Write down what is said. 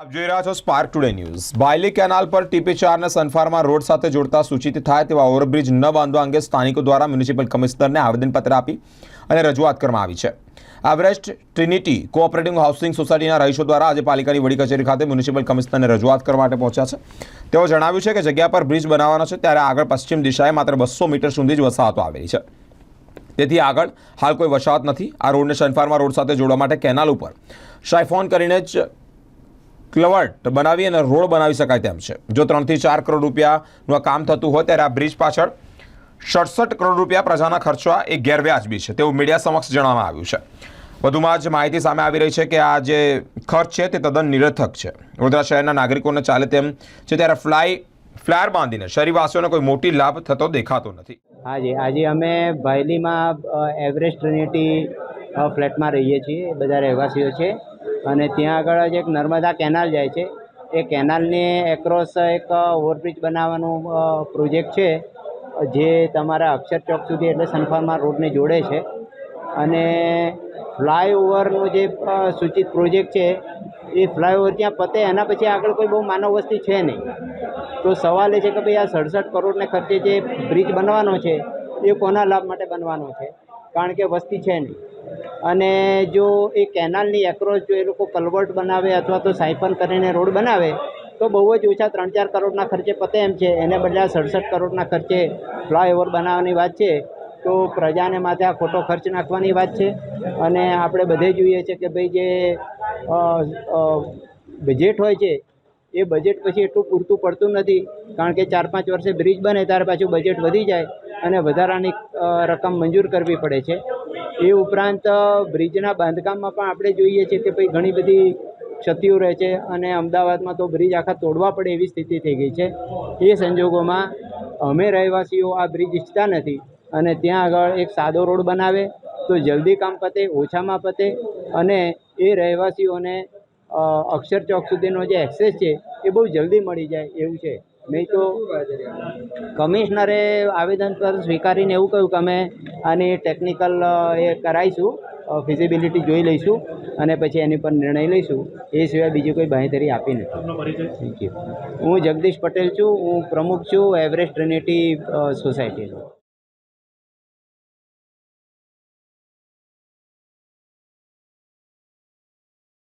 આપ જોઈ રહ્યા છો સ્પાર્ક ટુડે ન્યૂઝ બાયલી કેનાલ પર ટીપી ચારને સનફાર્મા રોડ સાથે જોડતા સૂચિત થાય તેવા ઓવરબ્રિજ ન બાંધવા અંગે સ્થાનિકો દ્વારા મ્યુનિસિપલ કમિશનરને આવેદનપત્ર આપી અને રજૂઆત કરવામાં આવી છે. એવરેસ્ટ ટ્રિનિટી કોઓપરેટિવ હાઉસિંગ સોસાયટીના રહીશો દ્વારા આજે પાલિકાની વડી કચેરી ખાતે મ્યુનિસિપલ કમિશનરને રજૂઆત કરવા માટે પહોંચ્યા છે. તેઓ જણાવ્યું છે કે જગ્યા પર બ્રિજ બનાવવાનો છે ત્યારે આગળ પશ્ચિમ દિશાએ માત્ર બસો મીટર સુધી જ વસાહતો આવેલી છે. તેથી આગળ હાલ કોઈ વસાહત નથી. આ રોડને સનફાર્મા રોડ સાથે જોડવા માટે કેનાલ ઉપર. સાયફોન કરીને જ ક્લવર્ટ બનાવી અને રોડ બનાવી શકાય તેમ છે. જો ત્રણથી ચાર કરોડ રૂપિયાનું આ કામ થતું હોય ત્યારે આ બ્રિજ પાછળ સડસઠ કરોડ રૂપિયા પ્રજાના ખર્ચવા એ ગેરવ્યાજબી છે. તેવું મીડિયા સમક્ષ જણાવવામાં આવ્યું છે. વધુમાં જ માહિતી સામે આવી રહી છે કે આ જે ખર્ચ છે તે તદ્દન નિરર્થક છે. વડોદરા શહેરના નાગરિકોને ચાલે તેમ છે ત્યારે ફ્લાય, ફ્લાયર બાંધીને શહેરીવાસીઓને કોઈ મોટી લાભ થતો દેખાતો નથી. હાજી, આજે અમે ભાયલીમાં એવરેસ્ટ ટ્રિનિટી ફ્લેટમાં રહીએ છીએ. બધા રહેવાસીઓ છે. અને ત્યાં આગળ જ એક નર્મદા કેનાલ જાય છે. એ કેનાલની એક્રોસ એક ઓવરબ્રિજ બનાવવાનું પ્રોજેક્ટ છે. જે તમારા અક્ષર ચોક સુધી એટલે સનફાર્મા રોડને જોડે છે. અને ફ્લાયઓવરનો જે સૂચિત પ્રોજેક્ટ છે, એ ફ્લાયઓવર ત્યાં પતે, એના પછી આગળ કોઈ બહુ માનવ વસ્તી છે નહીં. તો સવાલ એ છે કે ભાઈ આ સડસઠ કરોડને ખર્ચે જે બ્રિજ બનવાનો છે, એ કોના લાભ માટે બનવાનો છે? કારણ કે વસ્તી છે નહીં. અને જો એ કેનાલની એક્રોસ જો એ લોકો કલવર્ટ બનાવે અથવા તો સાયપન કરીને રોડ બનાવે, તો બહુ જ ઓછા ત્રણ ચાર કરોડના ખર્ચે પતે એમ છે. એને બદલે સડસઠ કરોડના ખર્ચે ફ્લાયઓવર બનાવવાની વાત છે. તો પ્રજાને માથે આ ખોટો ખર્ચ નાખવાની વાત છે. અને આપણે બધે જોઈએ છે કે ભાઈ જે બજેટ હોય છે, એ બજેટ પછી એટલું પૂરતું પડતું નથી. કારણ કે ચાર પાંચ વર્ષે બ્રિજ બને, ત્યારે પાછું બજેટ વધી જાય અને વધારાની રકમ મંજૂર કરવી પડે છે. એ ઉપરાંત બ્રિજના બાંધકામમાં પણ આપણે જોઈએ છીએ કે ભાઈ ઘણી બધી ક્ષતિઓ રહે છે અને અમદાવાદમાં તો બ્રિજ આખા તોડવા પડે એવી સ્થિતિ થઈ ગઈ છે. એ સંજોગોમાં અમે રહેવાસીઓ આ બ્રિજ ઈચ્છતા નથી અને ત્યાં આગળ એક સાદો રોડ બનાવે તો જલ્દી કામ પતે, ઓછામાં પતે અને એ રહેવાસીઓને અક્ષર ચોક સુધીનો જે એક્સેસ છે એ બહુ જલ્દી મળી જાય એવું છે. નહીં તો કમિશનરે આવેદન પર સ્વીકારીને એવું કહ્યું કે અમે આની ટેકનિકલ એ કરાવીશું ફિઝિબિલિટી જોઈ લઈશું અને પછી એની પર નિર્ણય લઈશું. એ સિવાય બીજી કોઈ બાંહેધરી આપી નથી. થેન્ક યુ હું જગદીશ પટેલ છું. હું પ્રમુખ છું એવરેસ્ટ ટ્રિનિટી સોસાયટીનો.